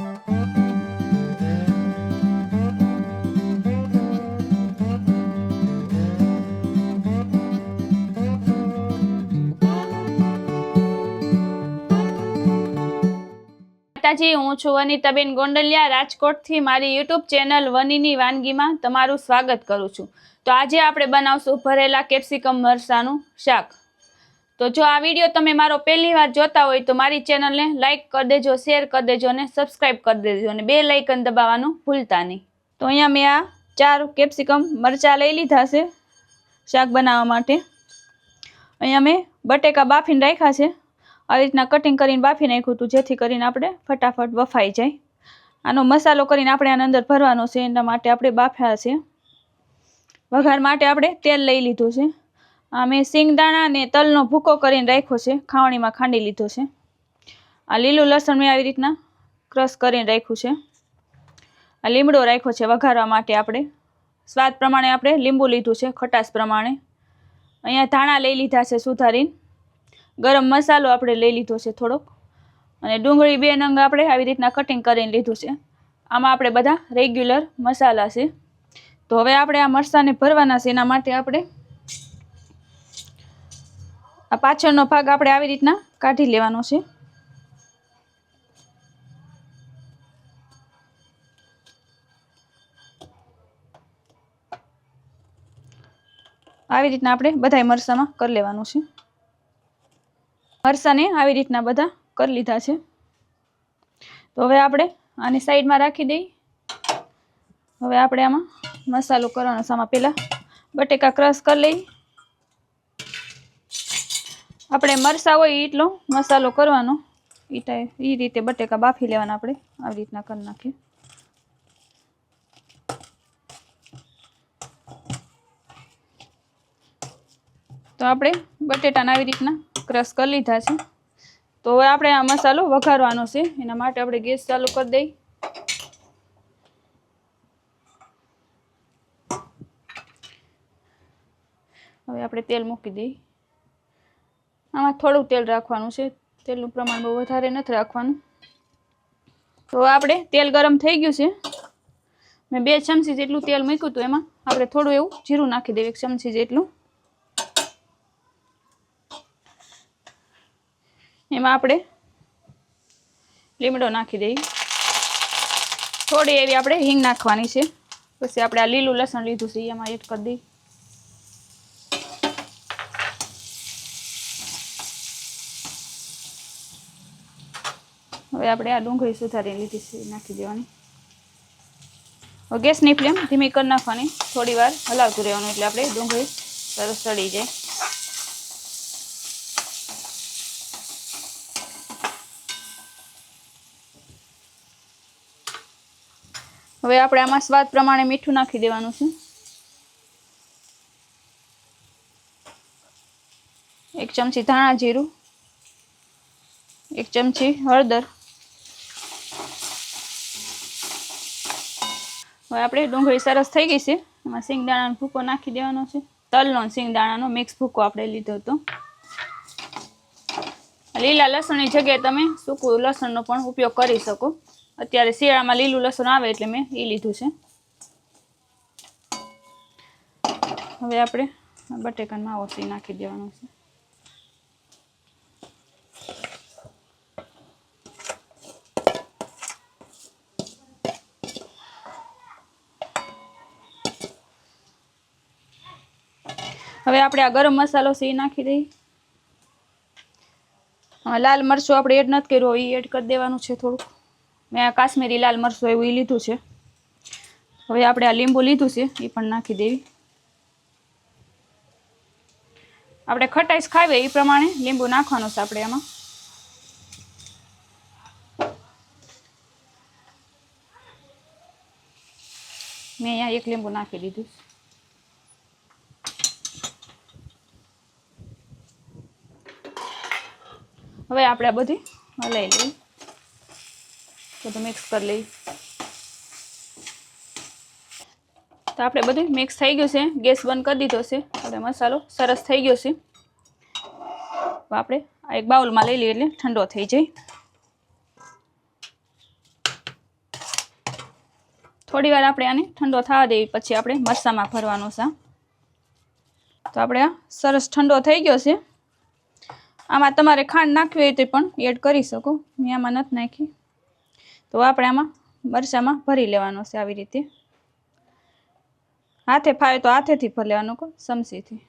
માતાજી, હું છું વનિતાબેન ગોંડલિયા, રાજકોટથી મારી યુટ્યુબ ચેનલ વનીની વાનગીમાં તમારું સ્વાગત કરું છું. તો આજે આપણે બનાવશું ભરેલા કેપ્સિકમ મરસાનું શાક. તો જો આ વીડિયો તમે મારો પહેલી વાર જોતા હોય તો મારી ચેનલને લાઇક કરી દેજો, શેર કરી દેજો અને સબસ્ક્રાઈબ કરી દેજો અને બે લાઇકન દબાવવાનું ભૂલતા નહીં. તો અહીંયા મેં આ ચાર કેપ્સિકમ મરચાં લઈ લીધા છે શાક બનાવવા માટે. અહીંયા મેં બટેકા બાફીને રાખ્યા છે. આવી રીતના કટિંગ કરીને બાફી નાખ્યું હતું, જેથી કરીને આપણે ફટાફટ બફાઈ જાય. આનો મસાલો કરીને આપણે આના અંદર ભરવાનો છે, એના માટે આપણે બાફ્યા છે. વઘાર માટે આપણે તેલ લઈ લીધું છે. મેં સિંગદાણા અને તલનો ભૂકો કરીને રાખ્યો છે. ખાવણીમાં ખાંડી લીધો છે. આ લીલું લસણ મેં આવી રીતના ક્રશ કરીને રાખ્યું છે. આ લીમડો રાખ્યો છે વઘારવા માટે આપણે. સ્વાદ પ્રમાણે આપણે લીંબુ લીધું છે, ખટાશ પ્રમાણે. અહીંયા ધાણા લઈ લીધા છે સુધારીને. ગરમ મસાલો આપણે લઈ લીધો છે થોડોક. અને ડુંગળી બે નંગ આપણે આવી રીતના કટિંગ કરીને લીધું છે. આમાં આપણે બધા રેગ્યુલર મસાલા છે. તો હવે આપણે આ મરસાંને ભરવાના છે, એના માટે આપણે આ પાછળનો ભાગ આપણે આવી રીતના કાઢી લેવાનો છે. આવી રીતના આપણે બધાય મરસામાં કરી લેવાનું છે. મરસાને આવી રીતના બધા કરી લીધા છે. તો હવે આપણે આની સાઈડમાં રાખી દઈ. હવે આપણે આમાં મસાલો કરવાનો છે. પહેલાં બટેકા ક્રશ કરી લઈ. આપણે મરસા હોય એટલો મસાલો કરવાનો. એ એ રીતે બટેકા બાફી લેવાના આપણે, આવી રીતના કરી નાખીએ. તો આપણે બટેટાને આવી રીતના ક્રશ કરી લીધા છે. તો હવે આપણે આ મસાલો વઘારવાનો છે, એના માટે આપણે ગેસ ચાલુ કરી દઈ હવે આપણે તેલ મૂકી દઈ આમાં થોડું તેલ રાખવાનું છે. તેલનું પ્રમાણ બહુ વધારે નથી રાખવાનું. તો આપણે તેલ ગરમ થઈ ગયું છે. મેં બે ચમચી જેટલું તેલ મૂક્યું હતું એમાં. આપણે થોડું એવું જીરું નાખી દઈએ એક ચમચી જેટલું. એમાં આપણે લીમડો નાખી દઈએ. થોડી એવી આપણે હિંગ નાખવાની છે. પછી આપણે આ લીલું લસણ લીધું છે એમાં એડ કરી દઈએ. હવે આપણે આ ડુંગળી સુધારી લીધી છે, નાખી દેવાની. ગેસની ફ્લેમ ધીમી કરી નાખવાની. થોડી વાર હલાવતું રહેવાનું એટલે આપણે ડુંગળી સરસ ચડી જાય. હવે આપણે આમાં સ્વાદ પ્રમાણે મીઠું નાખી દેવાનું છે. એક ચમચી ધાણા જીરું, એક ચમચી હળદર હવે આપણે ડુંગળી સરસ થઈ ગઈ છે. એમાં સિંગદાણાનો ભૂકો નાખી દેવાનો છે. તલનો સિંગદાણાનો મિક્સ ભૂકો આપણે લીધો હતો. લીલા લસણની જગ્યાએ તમે સૂકું લસણનો પણ ઉપયોગ કરી શકો. અત્યારે શિયાળામાં લીલું લસણ આવે એટલે મેં એ લીધું છે. હવે આપણે બટેકાનો માવો સી નાખી દેવાનો છે. હવે આપણે આ ગરમ મસાલો સી નાખી દઈએ. લાલ મરચું આપણે એડ નથી કર્યું, એ એડ કરી દેવાનું છે થોડુંક. મેં આ કાશ્મીરી લાલ મરચું એવું એ લીધું છે. હવે આપણે આ લીંબુ લીધું છે, એ પણ નાખી દેવી. આપણે ખટાઈશ ખાવીએ એ પ્રમાણે, લીંબુ નાખવાનું છે આપણે એમાં મેં અહીંયા એક લીંબુ નાખી દીધું હવે આપણે આ બધી હલાવી લઈએ. બધું મિક્સ કરી લઈએ. તો આપણે બધું મિક્સ થઈ ગયું છે. ગેસ બંધ કરી દીધો છે. આપણે મસાલો સરસ થઈ ગયો છે. આપણે આ એક બાઉલમાં લઈ લઈએ એટલે ઠંડો થઈ જાય. થોડી વાર આપણે આને ઠંડો થવા દેવી. પછી આપણે મરસામાં ભરવાનો છે. તો આપણે આ સરસ ઠંડો થઈ ગયો છે. આમાં તમારે ખાંડ નાખવી હોય તો પણ એડ કરી શકો. મેં આમાં નથી નાખી. તો આપણે આમાં મરચામાં ભરી લેવાનો છે આવી રીતે. હાથે ફાવે તો હાથેથી ભરી લેવાનું કો સમસીથી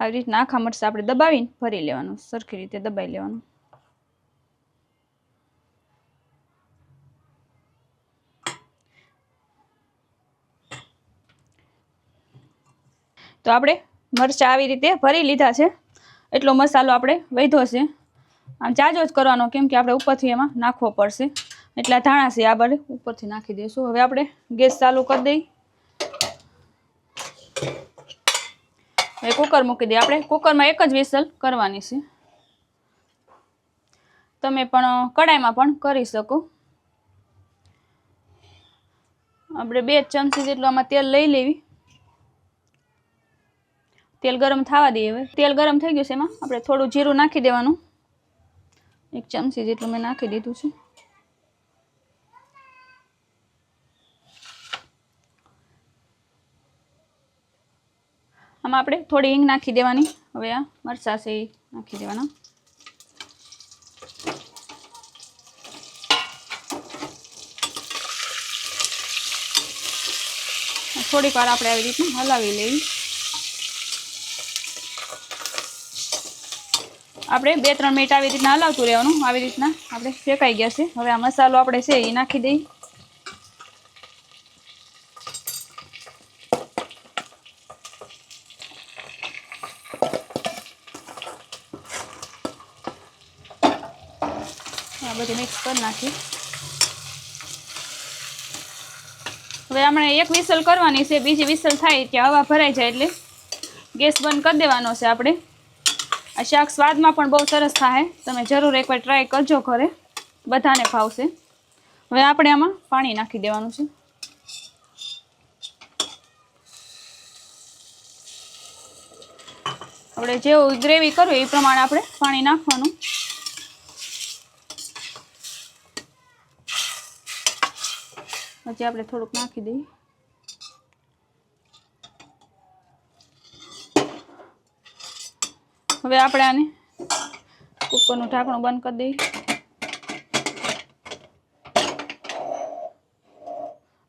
આવી રીતના આખા મરચાં આપણે દબાવીને ભરી લેવાનું, સરખી રીતે દબાઈ લેવાનું. તો આપણે મરચાં આવી રીતે ભરી લીધા છે. એટલો મસાલો આપણે વધ્યો છે. આમ ચાજો જ કરવાનો, કેમ કે આપણે ઉપરથી એમાં નાખવો પડશે. એટલા ધાણા છે આ બધે ઉપરથી નાખી દઈશું હવે આપણે ગેસ ચાલુ કરી દઈ. હવે કુકર મૂકી દઈએ. આપણે કુકરમાં એક જ વિસલ કરવાની છે. તમે પણ કડાઈમાં પણ કરી શકો. આપણે બે ચમચી જેટલું આમાં તેલ લઈ લેવી. તેલ ગરમ થવા દઈએ હવે. તેલ ગરમ થઈ ગયું છે એમાં. આપણે થોડું જીરું નાખી દેવાનું. એક ચમચી જેટલું મેં નાખી દીધું છે. આમાં આપણે થોડી હિંગ નાખી દેવાની. હવે આ મરચા છે એ નાખી દેવાના. થોડીક વાર આપણે આવી રીતના હલાવી લેવી. આપણે બે, ત્રણ મિનિટ આવી રીતના હલાવતું રહેવાનું. આવી રીતના આપણે ફેંકાઈ ગયા છે. હવે આ મસાલો આપણે છે એ નાખી દઈ. આ બધું મિક્સ કરી નાખી. હવે આપણે એક વિસલ કરવાની છે. બીજી વિસલ થાય ત્યાં હવા ભરાઈ જાય એટલે ગેસ બંધ કરી દેવાનો છે આપણે. શાક સ્વાદમાં પણ બહુ સરસ થાય. તમે જરૂર એકવાર ટ્રાય કરજો ઘરે. બધાને ભાવશે હવે આપણે આમાં પાણી નાખી દેવાનું છે. આપણે જેવું ગ્રેવી કરવું એ પ્રમાણે આપણે પાણી નાખવાનું. પછી આપણે થોડુંક નાખી દઈએ. હવે આપણે આને કુકરનું ઢાંકણું બંધ કરી દઈએ.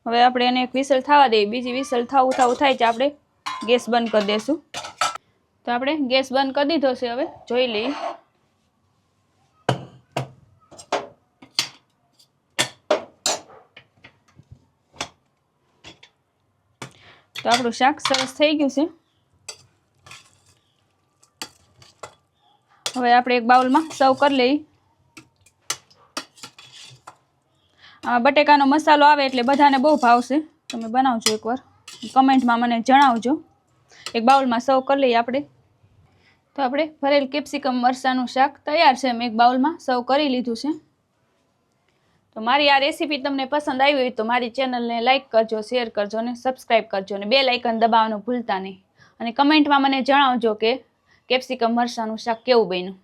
હવે આપણે એને એક વિસલ થવા દઈએ. બીજી વિસલ થવું થવું થાય છે આપણે ગેસ બંધ કરી દઈશું તો આપણે ગેસ બંધ કરી દીધો છે હવે. જોઈ લઈએ. તો આપણું શાક સરસ થઈ ગયું છે. હવે આપણે એક બાઉલમાં સર્વ કરી લઈએ બટેકાનો મસાલો આવે એટલે બધાને બહુ ભાવશે. તમે બનાવજો એકવાર. કમેન્ટમાં મને જણાવજો. એક બાઉલમાં સર્વ કરી લઈએ આપણે. તો આપણે ભરેલ કેપ્સિકમ મરસાનું શાક તૈયાર છે મેં એક બાઉલમાં સર્વ કરી લીધું છે. તો મારી આ રેસીપી તમને પસંદ આવી હોય તો મારી ચેનલને લાઇક કરજો, શેર કરજો અને સબસ્ક્રાઈબ કરજો અને બે લાઇકન દબાવવાનું ભૂલતા નહીં. અને કમેન્ટમાં મને જણાવજો કે કેપ્સિકમ મરસાનું શાક કેવું બન્યું?